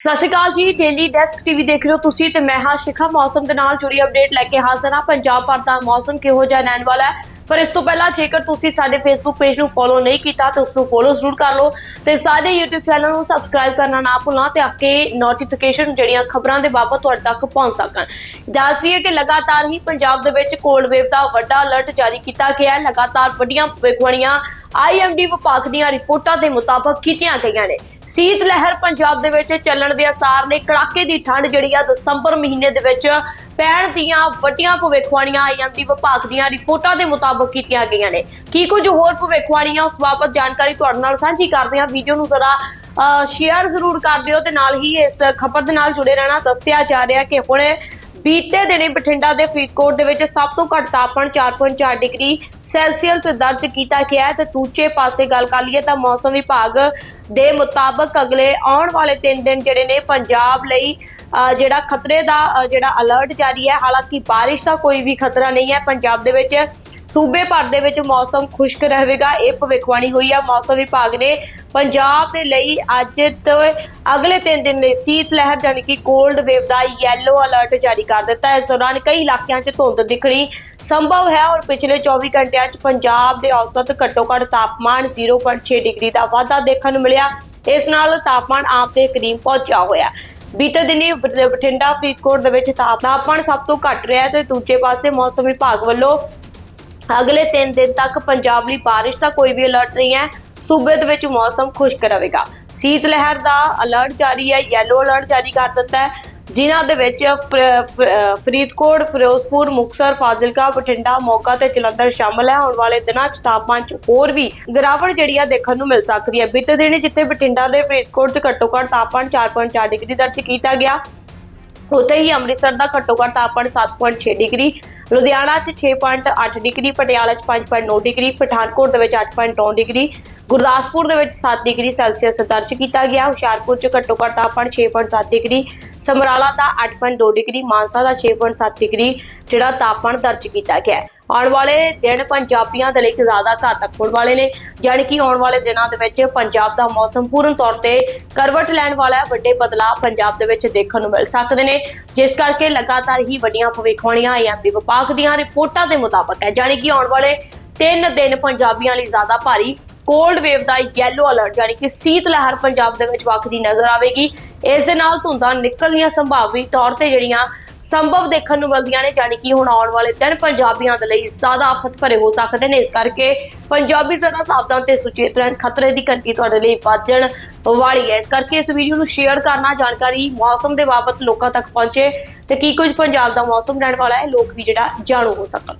ਸਤਿ ਸ਼੍ਰੀ ਅਕਾਲ ਜੀ daily desk TV ਦੇਖ ਰਹੇ ਹੋ ਤੁਸੀਂ ਤੇ ਮੈਂ ਹਾਂ ਸ਼ਿਖਾ। ਮੌਸਮ ਦੇ ਨਾਲ ਜੁੜੀ ਅਪਡੇਟ ਲੈ ਕੇ ਹਾਜ਼ਰ ਹਾਂ। ਪੰਜਾਬ ਭਰ ਦਾ ਮੌਸਮ ਕਿਹੋ ਜਿਹਾ ਰਹਿਣ ਵਾਲਾ ਹੈ? ਪਰ ਇਸ ਤੋਂ ਪਹਿਲਾਂ ਜੇਕਰ ਤੁਸੀਂ ਸਾਡੇ ਫੇਸਬੁੱਕ ਪੇਜ ਨੂੰ ਫੋਲੋ ਨਹੀਂ ਕੀਤਾ ਤਾਂ ਉਸ ਨੂੰ ਫੋਲੋ ਜ਼ਰੂਰ ਕਰ ਲਓ ਤੇ ਸਾਡੇ YouTube ਚੈਨਲ ਨੂੰ ਸਬਸਕ੍ਰਾਈਬ ਕਰਨਾ ਨਾ ਭੁੱਲਣਾ ਤੇ ਅੱਗੇ ਨੋਟੀਫਿਕੇਸ਼ਨ ਜਿਹੜੀਆਂ ਖਬਰਾਂ ਦੇ ਬਾਬਤ ਤੁਹਾਡੇ ਤੱਕ ਪਹੁੰਚ ਸਕਣ। ਦੱਸਦੀ ਹੈ ਕਿ ਲਗਾਤਾਰ ਹੀ ਪੰਜਾਬ ਦੇ ਵਿੱਚ ਕੋਲਡ ਵੇਵ ਦਾ ਵੱਡਾ ਅਲਰਟ ਜਾਰੀ ਕੀਤਾ ਗਿਆ ਹੈ। ਲਗਾਤਾਰ ਵੱਡੀਆਂ ਭਵਿੱਖਬਾਣੀਆਂ ਆਈਐਮਡੀ ਵਿਭਾਗ ਦੀਆਂ ਰਿਪੋਰਟਾਂ ਦੇ ਮੁਤਾਬਕ ਕੀਤੀਆਂ ਗਈਆਂ ਨੇ। ਸੀਤ ਲਹਿਰ ਪੰਜਾਬ ਦੇ ਵਿੱਚ ਚੱਲਣ ਦੇ ਅਸਾਰ ਨੇ ਕੜਾਕੇ ਦੀ ਠੰਡ ਜਿਹੜੀ ਆ ਦਸੰਬਰ ਮਹੀਨੇ ਦੇ ਵਿੱਚ ਪੈਣ ਦੀਆਂ ਵੱਡੀਆਂ ਭਵਿੱਖਬਾਣੀਆਂ ਆਈਐਮਡੀ ਵਿਭਾਗ ਦੀਆਂ ਰਿਪੋਰਟਾਂ ਦੇ ਮੁਤਾਬਕ ਕੀਤੀਆਂ ਗਈਆਂ ਨੇ। ਕੀ ਕੁਝ ਹੋਰ ਭਵਿੱਖਬਾਣੀਆਂ ਉਸ ਬਾਬਤ ਜਾਣਕਾਰੀ ਤੁਹਾਡੇ ਨਾਲ ਸਾਂਝੀ ਕਰਦੇ ਹਾਂ। ਵੀਡੀਓ ਨੂੰ ਜ਼ਰਾ ਸ਼ੇਅਰ ਜ਼ਰੂਰ ਕਰ ਦਿਓ ਤੇ ਨਾਲ ਹੀ ਇਸ ਖਬਰ ਦੇ ਨਾਲ ਜੁੜੇ ਰਹਿਣਾ ਦੱਸਿਆ ਜਾ ਰਿਹਾ ਕਿ ਹੁਣ ਬੀਤੇ ਦਿਨੀ ਬਠਿੰਡਾ ਦੇ ਫਰੀਦਕੋਟ ਦੇ ਵਿੱਚ ਸਭ ਤੋਂ ਘੱਟ ਤਾਪਮਾਨ 4.4 ਡਿਗਰੀ ਸੈਲਸੀਅਸ ਦਰਜ ਕੀਤਾ ਗਿਆ ਤੇ ਦੂਜੇ ਪਾਸੇ ਗੱਲ ਕਰ ਲਈਏ ਤਾਂ ਮੌਸਮ ਵਿਭਾਗ ਦੇ ਮੁਤਾਬਕ ਅਗਲੇ ਆਉਣ ਵਾਲੇ 3 ਦਿਨ ਜਿਹੜੇ ਨੇ ਪੰਜਾਬ ਲਈ ਜਿਹੜਾ ਖਤਰੇ ਦਾ ਜਿਹੜਾ ਅਲਰਟ ਜਾਰੀ ਹੈ, ਹਾਲਾਂਕਿ ਬਾਰਿਸ਼ ਦਾ ਕੋਈ ਵੀ ਖਤਰਾ ਨਹੀਂ ਹੈ, ਪੰਜਾਬ ਦੇ ਵਿੱਚ ਸੂਬੇ ਭਰ ਦੇ ਵਿੱਚ ਮੌਸਮ ਖੁਸ਼ਕ ਰਹੇਗਾ, ਇਹ ਭਵਿੱਖਬਾਣੀ ਹੋਈ ਹੈ ਮੌਸਮ ਵਿਭਾਗ ਨੇ ਪੰਜਾਬ ਦੇ ਲਈ ਅੱਜ ਤੋਂ ਅਗਲੇ 3 ਦਿਨ ਲਈ ਸੀਤ ਲਹਿਰ ਜਾਣੀ ਕਿ ਕੋਲਡ ਵੇਵ ਦਾ ਯੈਲੋ ਅਲਰਟ ਜਾਰੀ ਕਰ ਦਿੱਤਾ ਹੈ। ਇਸ ਦੌਰਾਨ ਕਈ ਇਲਾਕਿਆਂ 'ਚ ਧੁੰਦ ਦਿਖਣੀ ਸੰਭਵ ਹੈ ਔਰ ਪਿਛਲੇ 24 ਘੰਟਿਆਂ 'ਚ ਪੰਜਾਬ ਦੇ ਔਸਤ ਘੱਟੋ ਘੱਟ ਤਾਪਮਾਨ 0.6 ਡਿਗਰੀ ਦਾ ਵਾਧਾ ਦੇਖਣ ਨੂੰ ਮਿਲਿਆ। ਇਸ ਨਾਲ ਤਾਪਮਾਨ ਆਪ ਦੇ ਕਰੀਬ ਪਹੁੰਚਿਆ ਹੋਇਆ ਬੀਤੇ ਦਿਨੀ ਬਠਿੰਡਾ ਫਰੀਦਕੋਟ ਦੇ ਵਿੱਚ ਤਾਪਮਾਨ ਸਭ ਤੋਂ ਘੱਟ ਰਿਹਾ ਤੇ ਦੂਜੇ ਪਾਸੇ ਮੌਸਮ ਵਿਭਾਗ ਵੱਲੋਂ ਅਗਲੇ 3 ਦਿਨ ਤੱਕ ਪੰਜਾਬ ਲਈ ਬਾਰਿਸ਼ ਦਾ ਕੋਈ ਵੀ ਅਲਰਟ ਨਹੀਂ ਹੈ। ਸੂਬੇ ਦੇ ਵਿੱਚ ਮੌਸਮ ਖੁਸ਼ਕ ਰਹੇਗਾ। ਸੀਤ ਲਹਿਰ ਦਾ ਅਲਰਟ ਜਾਰੀ ਹੈ ਯੈਲੋ ਅਲਰਟ ਜਾਰੀ ਕਰ ਦਿੱਤਾ ਹੈ। ਜਿਨ੍ਹਾਂ ਦੇ ਵਿੱਚ ਫਰੀਦਕੋਟ, ਫਿਰੋਜ਼ਪੁਰ ਮੁਕਸਰ ਫਾਜ਼ਿਲਕਾ, ਬਠਿੰਡਾ ਮੋਗਾ ਤੇ ਜਲੰਧਰ ਸ਼ਾਮਲ ਹੈ। ਆਉਣ ਵਾਲੇ ਦਿਨਾਂ 'ਚ ਤਾਪਮਾਨ 'ਚ ਹੋਰ ਵੀ ਗਿਰਾਵਟ ਜਿਹੜੀ ਆ ਦੇਖਣ ਨੂੰ ਮਿਲ ਸਕਦੀ ਹੈ। ਬੀਤੇ ਦਿਨ ਜਿੱਥੇ ਬਠਿੰਡਾ ਦੇ ਫਰੀਦਕੋਟ 'ਚ ਘੱਟੋ ਘੱਟ ਤਾਪਮਾਨ 4.4 ਡਿਗਰੀ ਦਰਜ ਕੀਤਾ ਗਿਆ, ਉੱਥੇ ਹੀ ਅੰਮ੍ਰਿਤਸਰ ਦਾ ਘੱਟੋ ਘੱਟ ਤਾਪਮਾਨ 7.6 ਡਿਗਰੀ ਲੁਧਿਆਣਾ 'ਚ 6.8 ਡਿਗਰੀ, ਪਟਿਆਲਾ 'ਚ 5.9 ਡਿਗਰੀ, ਪਠਾਨਕੋਟ ਦੇ ਵਿੱਚ 8.9 ਡਿਗਰੀ, ਗੁਰਦਾਸਪੁਰ ਦੇ ਵਿੱਚ 7 ਡਿਗਰੀ ਸੈਲਸੀਅਸ ਦਰਜ ਕੀਤਾ ਗਿਆ। ਹੁਸ਼ਿਆਰਪੁਰ 'ਚ ਘੱਟੋ ਘੱਟ ਤਾਪਮਾਨ 6.7 ਡਿਗਰੀ, ਸਮਰਾਲਾ ਦਾ 8.2 ਡਿਗਰੀ, ਮਾਨਸਾ ਦਾ 6.7 ਡਿਗਰੀ ਜਿਹੜਾ ਤਾਪਮਾਨ ਦਰਜ ਕੀਤਾ ਗਿਆ। ਆਉਣ ਵਾਲੇ ਦਿਨ ਪੰਜਾਬੀਆਂ ਦੇ ਲਈ ਜ਼ਿਆਦਾ ਘਾਤਕ ਹੋਣ ਵਾਲੇ ਨੇ, ਜਾਣੀ ਕਿ ਆਉਣ ਵਾਲੇ ਦਿਨਾਂ ਦੇ ਵਿੱਚ ਪੰਜਾਬ ਦਾ ਮੌਸਮ ਪੂਰਨ ਤੌਰ ਤੇ ਕਰਵਟ ਲੈਣ ਵਾਲਾ ਹੈ, ਵੱਡੇ ਬਦਲਾਅ ਪੰਜਾਬ ਦੇ ਵਿੱਚ ਦੇਖਣ ਨੂੰ ਮਿਲ ਸਕਦੇ ਨੇ। ਜਿਸ ਕਰਕੇ ਲਗਾਤਾਰ ਹੀ ਵੱਡੀਆਂ ਭਵਿੱਖਬਾਣੀਆਂ ਆਈਐਮਡੀ ਵਿਭਾਗ ਦੀਆਂ ਰਿਪੋਰਟਾਂ ਦੇ ਮੁਤਾਬਕ ਹੈ, ਜਾਣੀ ਕਿ ਆਉਣ ਵਾਲੇ 3 ਦਿਨ ਪੰਜਾਬੀਆਂ ਲਈ ਜ਼ਿਆਦਾ ਭਾਰੀ ਕੋਲਡ ਵੇਵ ਦਾ ਯੈਲੋ ਅਲਰਟ ਜਾਣੀ ਕਿ ਸੀਤ ਲਹਿਰ ਪੰਜਾਬ ਦੇ ਵਿੱਚ ਵਗਦੀ ਨਜ਼ਰ ਆਵੇਗੀ। ਇਸ ਦੇ ਨਾਲ ਧੁੰਦਾਂ ਨਿਕਲਣੀਆਂ ਸੰਭਾਵੀ ਤੌਰ ਤੇ ਜਿਹੜੀਆਂ ਸੰਭਵ ਦੇਖਣ ਨੂੰ ਮਿਲਦੀਆਂ ਨੇ, ਜਾਣੀ ਕਿ ਹੁਣ ਆਉਣ ਵਾਲੇ ਦਿਨ ਪੰਜਾਬੀਆਂ ਦੇ ਲਈ ਜ਼ਿਆਦਾ ਆਫਤ ਭਰੇ ਹੋ ਸਕਦੇ ਨੇ। ਇਸ ਕਰਕੇ ਪੰਜਾਬੀ ਜ਼ਰਾ ਸਾਵਧਾਨ ਤੇ ਸੁਚੇਤ ਰਹਿਣ ਖਤਰੇ ਦੀ ਘੰਟੀ ਤੁਹਾਡੇ ਲਈ ਵੱਜਣ ਵਾਲੀ ਹੈ। ਇਸ ਕਰਕੇ ਇਸ ਵੀਡੀਓ ਨੂੰ ਸ਼ੇਅਰ ਕਰਨਾ, ਜਾਣਕਾਰੀ ਮੌਸਮ ਦੇ ਬਾਬਤ ਲੋਕਾਂ ਤੱਕ ਪਹੁੰਚੇ ਤੇ ਕੀ ਕੁਝ ਪੰਜਾਬ ਦਾ ਮੌਸਮ ਰਹਿਣ ਵਾਲਾ ਹੈ, ਲੋਕ ਵੀ ਜਿਹੜਾ ਜਾਣੂ ਹੋ ਸਕਣ।